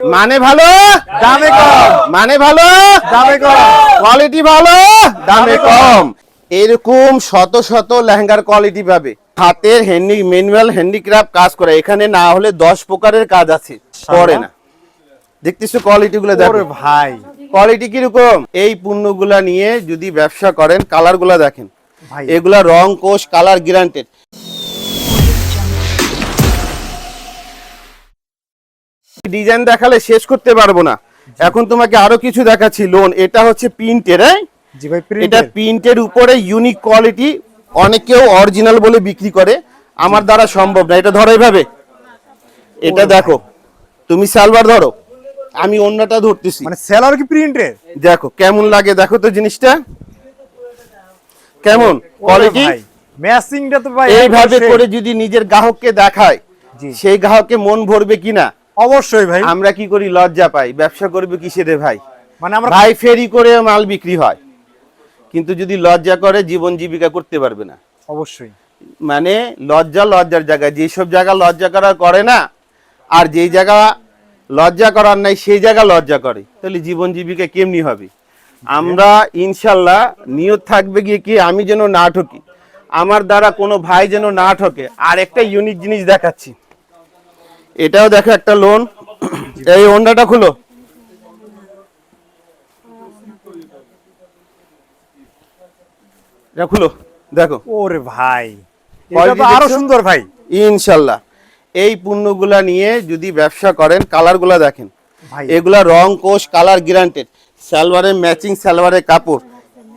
মানে ভালো? দামে কম। মানে ভালো? দামে কম। কোয়ালিটি ভালো? দামে কম। এরকম শত শত লেহেঙ্গার কোয়ালিটি পাবে। হাতের হ্যান্ডি ম্যানুয়াল হ্যান্ডিক্রাফট কাজ করে। এখানে না হলে দশ প্রকারের কাজ আছে। করে না। দেখতেছো কোয়ালিটি গুলো দেখো। ভাই। কোয়ালিটি কীরকম? এই পণ্যগুলা নিয়ে যদি ব্যবসা করেন কালারগুলা দেখেন। ভাই। এগুলা রং কোষ কালার গ্যারান্টেড ডিজাইন দেখালে শেষ করতে পারব না। এখন তোমাকে আরও কিছু দেখাচ্ছি লোন এটা হচ্ছে প্রিন্টের হ্যাঁ? জি ভাই এটা প্রিন্টের উপরে ইউনিক কোয়ালিটি অনেকেও অরিজিনাল বলে বিক্রি করে। আমার দ্বারা সম্ভব না। এটা ধরো এইভাবে এটা দেখো। তুমি সালবার ধরো। আমি অন্যটা ধরতেছি। মানে সেলার কি প্রিন্টের দেখো কেমন লাগে দেখো তো জিনিসটা। কেমন? কোয়ালিটি ম্যাচিংটা তো ভাই এইভাবে করে যদি নিজের গ্রাহককে দেখায়। সেই গ্রাহককে মন ভরবে কিনা? অবশ্যই ভাই। আমরা কি করি? লজ্জা পাই। ব্যবসা করবে কিসে রে ভাই? মানে আমরা ভাই ফেরি করে মাল বিক্রি হয়। কিন্তু যদি লজ্জা করে জীবন জীবিকা করতে পারবে না। অবশ্যই। মানে লজ্জা লজ্জার জায়গায় যেসব জায়গা লজ্জা করার করে না আর যেই জায়গা লজ্জা করার নাই সেই জায়গা লজ্জা করে। তাহলে জীবন জীবিকা কেমনি হবে? আমরা ইনশাল্লাহ নিয়ত থাকবে গিয়ে কি আমি যেন না ঠকি। আমার দ্বারা কোনো ভাই যেন না ঠকে। আর একটা ইউনিক জিনিস দেখাচ্ছি। এটাও দেখো একটা লোন এই হোন্ডাটা খুলো। এটা খুলো দেখো। ওরে ভাই এটা তো আরও সুন্দর ভাই। ইনশাল্লাহ। এই পণ্যগুলা নিয়ে যদি ব্যবসা করেন কালারগুলা দেখেন। ভাই। এগুলা রং কোষ কালার গ্যারান্টেড সালোয়ারের ম্যাচিং সালোয়ারের কাপড়।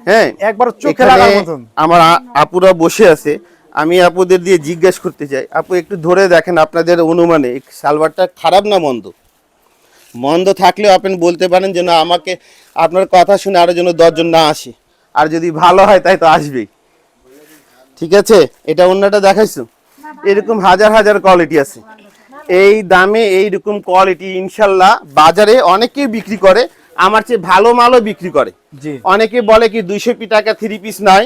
হ্যাঁ? একবার চোখে লাগার মতন। আমার আপুরা বসে আছে। আমি আপুদের দিয়ে জিজ্ঞেস করতে চাই। আপু একটু ধরে দেখেন আপনাদের অনুমানে সালোয়ারটা খারাপ না মন্দ? মন্দ থাকলেও আপনি বলতে পারেন যেন আমাকে আপনার কথা শুনে আরও যেন দশজন না আসে। আর যদি ভালো হয় তাই তো আসবেই। ঠিক আছে? এটা অন্যটা দেখাইছো? এরকম হাজার হাজার কোয়ালিটি আছে। এই দামে এইরকম কোয়ালিটি ইনশাল্লাহ বাজারে অনেকেই বিক্রি করে আমার চেয়ে ভালো মালও বিক্রি করে। অনেকে বলে কি দুইশো পি টাকা থ্রি পিস নাই।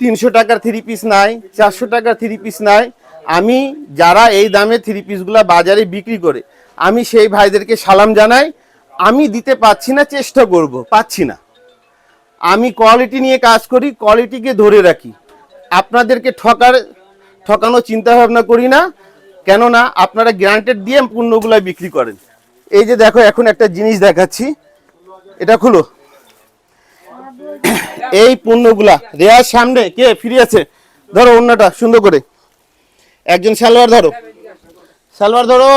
তিনশো টাকার থ্রি পিস নাই, চারশো টাকার থ্রি পিস নাই। আমি যারা এই দামে থ্রি পিসগুলা বাজারে বিক্রি করে, আমি সেই ভাইদেরকে সালাম জানাই, আমি দিতে পাচ্ছি না, চেষ্টা করব, পাচ্ছি না। আমি কোয়ালিটি নিয়ে কাজ করি কোয়ালিটিকে ধরে রাখি। আপনাদেরকে ঠকার, ঠকানো চিন্তা ভাবনা করি না, কেননা আপনারা গ্যারান্টেড দিয়ে পণ্যগুলো বিক্রি করেন। এই যে দেখো, এখন একটা জিনিস দেখাচ্ছি। এটা খুলো। এই পণ্যগুলা রেয়ার সামনে কে ফিরে আছে ধরো অন্যটা সুন্দর করে। একজন সালোয়ার ধরো। সালোয়ার ধরো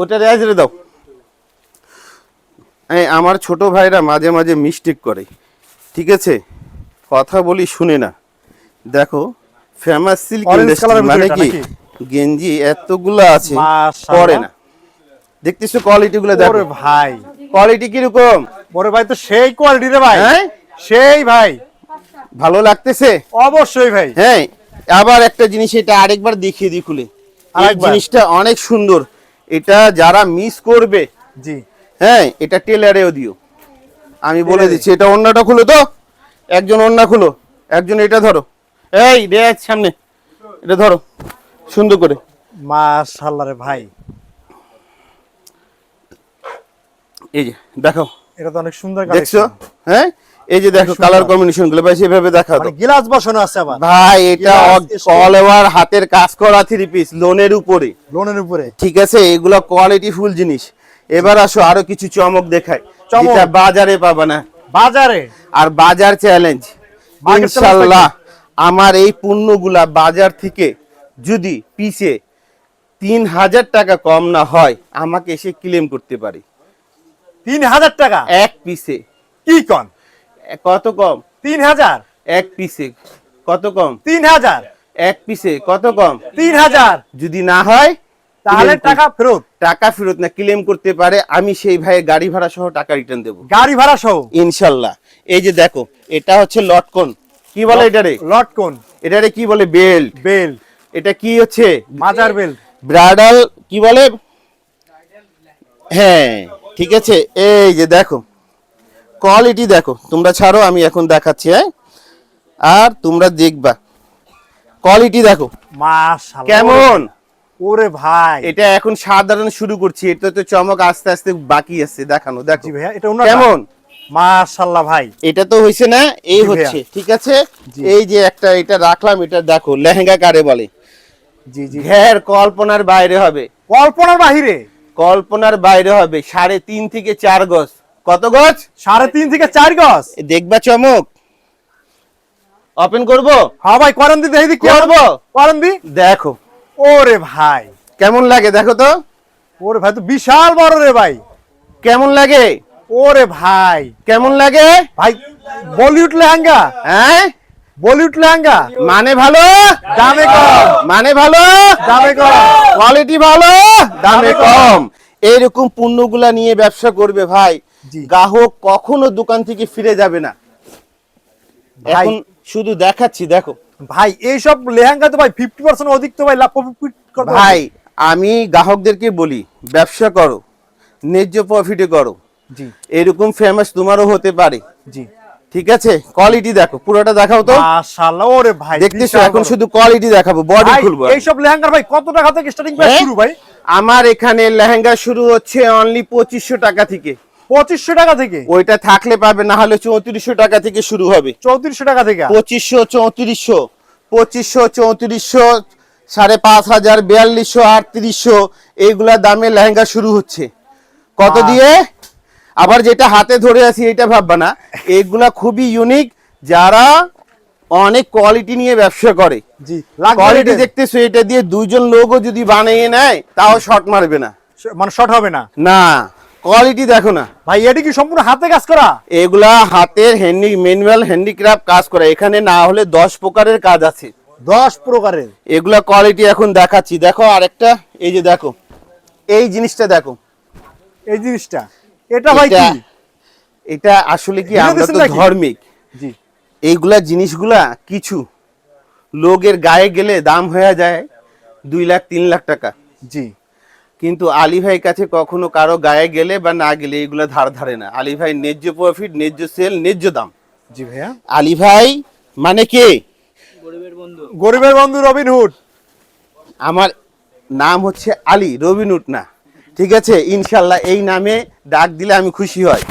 ওটা রেয়াজ রে দাও। এই আমার ছোট ভাইরা মাঝে মাঝে মিস্টেক করে ঠিক আছে? কথা বলি শুনে না। দেখো ফেমাস সিল্ক ইন্ডাস্ট্রি মানে কি? গেঞ্জি এতগুলো আছে। পরে না। দেখতেছো কোয়ালিটি গুলো দেখো। ভাই। কোয়ালিটি কীরকম? বড় ভাই তো সেই কোয়ালিটি রে ভাই। হ্যাঁ? সেই ভাই। ভালো লাগতেছে? অবশ্যই ভাই। হ্যাঁ আবার একটা জিনিস এটা আরেকবার দেখিয়ে দিই খুলে। জিনিসটা অনেক সুন্দর। এটা যারা মিস করবে জি। হ্যাঁ এটা টেলারেও দিও। আমি বলে দিচ্ছি এটা অন্যটা খুলো তো। একজন অন্য খুলো। একজন এটা ধরো। এই দেখ সামনে। এটা ধরো। সুন্দর করে। মাশাআল্লাহ রে ভাই। এই যে দেখো এটা তো অনেক সুন্দর দেখছ? হ্যাঁ? এই যে দেখো কালার কম্বিনেশনগুলো ভাই সেভাবে দেখা তো। মানে গ্লাস বসানো আছে আবার। ভাই এটা stone। কলওয়ার হাতের কাজ করা থ্রি পিস লোনের উপরে। লোনের উপরে। ঠিক আছে এগুলো কোয়ালিটি ফুল জিনিস। এবার আসো আরও কিছু চমক দেখাই। চমক? যেটা বাজারে পাবা না। বাজারে? আর বাজার চ্যালেঞ্জ ইনশাল্লাহ আমার এই পণ্যগুলা বাজার থেকে যদি পিছে তিন হাজার টাকা কম না হয় আমাকে এসে ক্লেম করতে পারি। তিন হাজার টাকা? এক পিসে কি কন? কত কম? তিন হাজার। এক পিসে কত কম? তিন হাজার। এক পিসে কত কম? তিন হাজার। যদি না হয় তাহলে টাকা ফেরত। টাকা ফেরত না ক্লেম করতে পারে আমি সেই ভাইয়ের গাড়ি ভাড়া সহ টাকা রিটার্ন দেবো। গাড়ি ভাড়া সহ? ইনশাল্লাহ। এই যে দেখো এটা হচ্ছে লটকন। কি বলে এটারে? লটকন। এটারে কি বলে? বেল্ট। বেল্ট। এটা কি হচ্ছে? মাজার বেল ব্রাইডাল কি বলে? হ্যাঁ ঠিক আছে। এই যে দেখো কোয়ালিটি দেখো তোমরা ছাড়ো আমি এখন দেখাচ্ছি হ্যাঁ? আর তোমরা দেখবা। কোয়ালিটি দেখো। মাশাআল্লাহ। কেমন? ওরে ভাই। এটা এখন সাধারণ শুরু করছি এটা তো চমক আস্তে আস্তে বাকি আছে দেখানো দেখো। জি ভাইয়া এটা কেমন? মাশাআল্লাহ ভাই। এটা তো হয়েছে না এই। হচ্ছে ঠিক আছে? এই যে একটা এটা রাখলাম এটা দেখো লেহেঙ্গা কারে বলে। জি জি। ঘের কল্পনার বাইরে হবে। কল্পনার বাইরে কল্পনার বাইরে হবে সাড়ে তিন থেকে চার গজ। কত গজ? সাড়ে তিন থেকে চার গজ। দেখবা চমক। ওপেন করব? হ্যাঁ ভাই করেন দি দেখি কি করব? করেন দি। দেখো। ওরে ভাই। কেমন লাগে দেখো তো? ওরে ভাই তো বিশাল বড় রে ভাই। কেমন লাগে? ওরে ভাই। কেমন লাগে? ভাই বলিউড লেহেঙ্গা। হ্যাঁ? বলিউড লেহেঙ্গা। মানে ভালো? দামে কম। মানে ভালো? দামে কম। কোয়ালিটি ভালো? দামে কম। কম। এইরকম পণ্যগুলা নিয়ে ব্যবসা করবে ভাই। গ্রাহক কখনো দোকান থেকে ফিরে যাবে না। এখন শুধু দেখাচ্ছি দেখো। ভাই এইসব লেহেঙ্গা তো ভাই ফিফটি পার্সেন্ট অধিক তো ভাই লাভ ভাই আমি গ্রাহকদেরকে বলি ব্যবসা করো ন্যায্য প্রফিটে করো। জি। এরকম ফেমাস তোমারও হতে পারে। জি। ঠিক আছে? কোয়ালিটি দেখো পুরোটা দেখাও তো। মাশাআল্লাহ ওরে ভাই দেখতেছো এখন শুধু কোয়ালিটি দেখাবো বডি খুলবো এইসব লেহেঙ্গার ভাই কত টাকা থেকে স্টার্টিং প্রাইস হ্যাঁ? শুরু ভাই? আমার এখানে লেহেঙ্গা শুরু হচ্ছে অনলি পঁচিশশো টাকা থেকে। পঁচিশশো টাকা থেকে? ওইটা থাকলে পাবে না হলে চৌত্রিশশো টাকা থেকে শুরু হবে। চৌত্রিশশো টাকা থেকে? পঁচিশশো চৌত্রিশশো পঁচিশশো চৌত্রিশশো সাড়ে পাঁচ হাজার বিয়াল্লিশশো আটত্রিশশো এইগুলা দামে লেহেঙ্গা শুরু হচ্ছে। কত দিয়ে? আবার যেটা হাতে ধরে আছি এটা ভাববা না। এইগুলা খুবই ইউনিক যারা অনেক কোয়ালিটি নিয়ে ব্যবসা করে। জি কোয়ালিটি দেখতেছো এটা দিয়ে দুইজন লোকও যদি বানিয়ে নেয় তাও শর্ট মারবে না। মানে শর্ট হবে না? না। কোয়ালিটি দেখো না। ভাই এটা কি সম্পূর্ণ হাতে কাজ করা? এগুলা হাতের হ্যান্ডি ম্যানুয়াল হ্যান্ডিক্রাফট কাজ করে। এখানে না হলে দশ প্রকারের কাজ আছে। দশ প্রকারের। এগুলা কোয়ালিটি এখন দেখাচ্ছি। দেখো আরেকটা এই যে দেখো। এই জিনিসটা দেখো। এই জিনিসটা। এটা ভাই এটা- কি? এটা আসলে কি আমরা তো ধর্মিক। জি। এইগুলা জিনিসগুলা কিছু। লোকের গায়ে গেলে দাম হয়ে যায় দুই লাখ তিন লাখ টাকা। জি। কিন্তু আলী ভাই কাছে কখনো কারও গায়ে গেলে বা না গেলে এগুলো ধার ধারে না। আলী ভাই ন্যায্য প্রফিট ন্যায্য সেল ন্যায্য দাম। জি ভাইয়া। আলী ভাই মানে কে? গরিবের বন্ধু। রবিন হুড আমার নাম হচ্ছে আলী রবিনুট না। ঠিক আছে? ইনশাল্লাহ এই নামে ডাক দিলে আমি খুশি হয়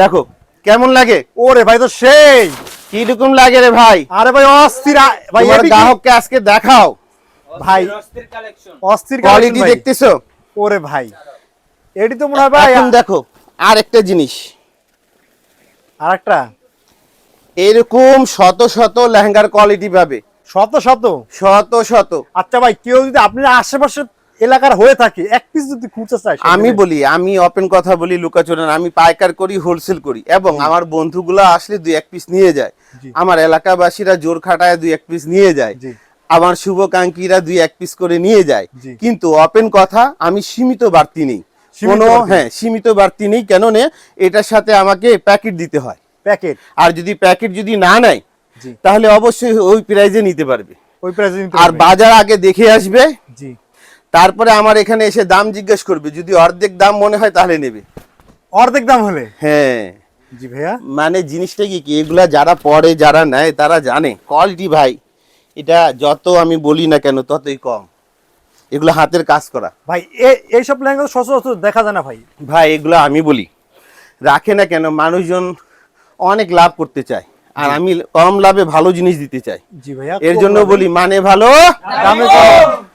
দেখো কেমন লাগে? ওরে ভাই তো সেই। কি রকম লাগে রে ভাই? আরে ভাই অস্থির ভাই গ্রাহককে আজকে দেখাও। ভাই অস্থির কোয়ালিটি। দেখতেছো? ওরে ভাই। এটি তো মনে হয় ভাই এখন দেখো আর একটা জিনিস। আরেকটা? এরকম শত শত লেহেঙ্গার কোয়ালিটি পাবে। শত শত? শত শত। আচ্ছা ভাই কেউ যদি আপনার আশেপাশে এলাকার হয়ে থাকে এক পিস যদি খুঁজতে চায় আমি বলি আমি ওপেন কথা বলি লুকাচোরা আমি পাইকার করি হোলসেল করি এবং আমার বন্ধুগুলো আসলে দুই এক পিস নিয়ে যায়। আমার এলাকাবাসীরা জোর খাটায় দুই এক পিস নিয়ে যায়। আমার শুভকাঙ্ক্ষীরা দুই এক পিস করে নিয়ে যায়। কিন্তু ওপেন কথা আমি সীমিত বাড়তি নেই। কোনো হ্যাঁ সীমিত বাড়তি নেই কেন নে এটার সাথে আমাকে প্যাকেট দিতে হয়। প্যাকেট আর যদি প্যাকেট যদি না নেয় তাহলে অবশ্যই ওই প্রাইজে নিতে পারবে। ওই প্রাইসে নিতে আর বাজার আগে দেখে আসবে। জি। তারপরে আমার এখানে এসে দাম জিজ্ঞেস করবে। যদি অর্ধেক দাম মনে হয় তাহলে নেবে। অর্ধেক দাম হলে? হ্যাঁ। জি ভাইয়া। মানে জিনিসটা কি কি? এগুলা যারা পড়ে যারা নেয় তারা জানে। কোয়ালিটি ভাই। এটা যত আমি বলি না কেন ততই কম। এগুলো হাতের কাজ করা। ভাই এইসব লেহেঙ্গা সচরাচর দেখা যায় না ভাই। ভাই এগুলো আমি বলি। রাখে না কেন মানুষজন অনেক লাভ করতে চায়। আর আমি কম লাভে ভালো জিনিস দিতে চাই। এর জন্য বলি মানে ভালো? দামে কম।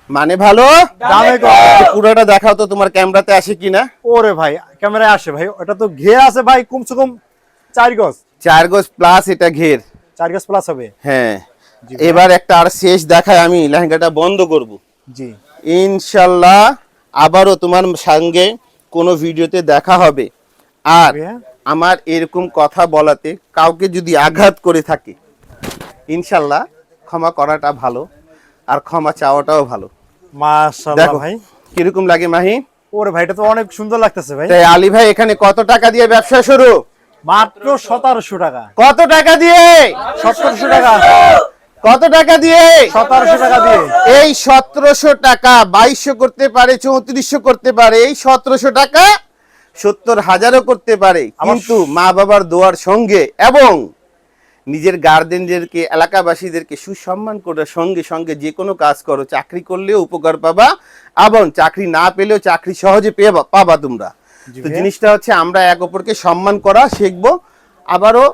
মানে ভালো? দামে কম। পুরোটা দেখাও তো তোমার ক্যামেরাতে আসে কিনা। ওরে ভাই ক্যামেরায় আসে ভাই। ওটা তো ঘেয়ে আছে ভাই কমসে কম চার গজ। চার গজ প্লাস এটা ঘের। চার গজ প্লাস হবে। হ্যাঁ। এবার একটা আর শেষ দেখায় আমি লেহেঙ্গাটা বন্ধ করব। জি। ইনশাল্লাহ আবারও তোমার সঙ্গে কোনো ভিডিওতে দেখা হবে। আর আমার এরকম কথা বলাতে কাউকে যদি আঘাত করে থাকে ইনশাল্লাহ ক্ষমা করাটা ভালো আর ক্ষমা চাওয়াটাও ভালো। মাশাআল্লাহ ভাই। কীরকম লাগে মাহি? ওরে ভাই এটা তো অনেক সুন্দর লাগতেছে ভাই। তাই আলী ভাই এখানে কত টাকা দিয়ে ব্যবসা শুরু? মাত্র সতেরোশো টাকা। কত টাকা দিয়ে? সতেরোশো টাকা। কত টাকা দিয়ে? সতেরোশো টাকা দিয়ে। এই সতেরোশো টাকা বাইশশো করতে পারে চৌত্রিশশো করতে পারে। এই সতেরোশো টাকা সত্তর হাজারও করতে পারে। কিন্তু মা বাবার দোয়ার সঙ্গে এবং নিজের গার্জেনদেরকে এলাকাবাসীদেরকে সুসম্মান করার সঙ্গে সঙ্গে যে কোনো কাজ করো চাকরি করলেও উপকার পাবা এবং চাকরি না পেলেও চাকরি সহজে পেয়ে পাবা তোমরা। তো জিনিসটা হচ্ছে আমরা এক অপরকে সম্মান করা শিখব আবারও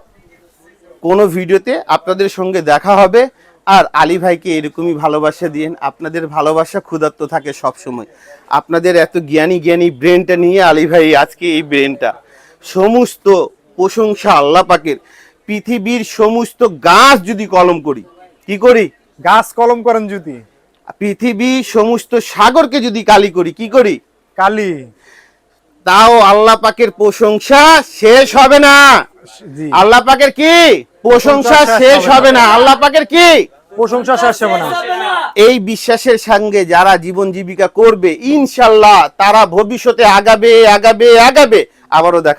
কোনো ভিডিওতে আপনাদের সঙ্গে দেখা হবে। আর আলী ভাইকে এরকমই ভালোবাসা দিয়েন আপনাদের ভালোবাসা ক্ষুধার্ত থাকে সব সময় আপনাদের এত জ্ঞানী জ্ঞানী ব্রেনটা নিয়ে আলী ভাই আজকে এই ব্রেনটা। সমস্ত প্রশংসা আল্লাহ পাকের পৃথিবীর সমস্ত গাছ যদি কলম করি কি করি? গাছ কলম করেন যদি। পৃথিবী সমস্ত সাগরকে যদি কালি করি কি করি? কালি। তাও আল্লাহ পাকের প্রশংসা শেষ হবে না। আল্লাহ পাকের কি? প্রশংসা শেষ হবে না। আল্লাহ পাকের কি? প্রশংসা শেষ হবে না। এই বিশ্বাসের সঙ্গে যারা জীবন জীবিকা করবে ইনশাল্লাহ তারা ভবিষ্যতে আগাবে আগাবে আগাবে। আবারও দেখা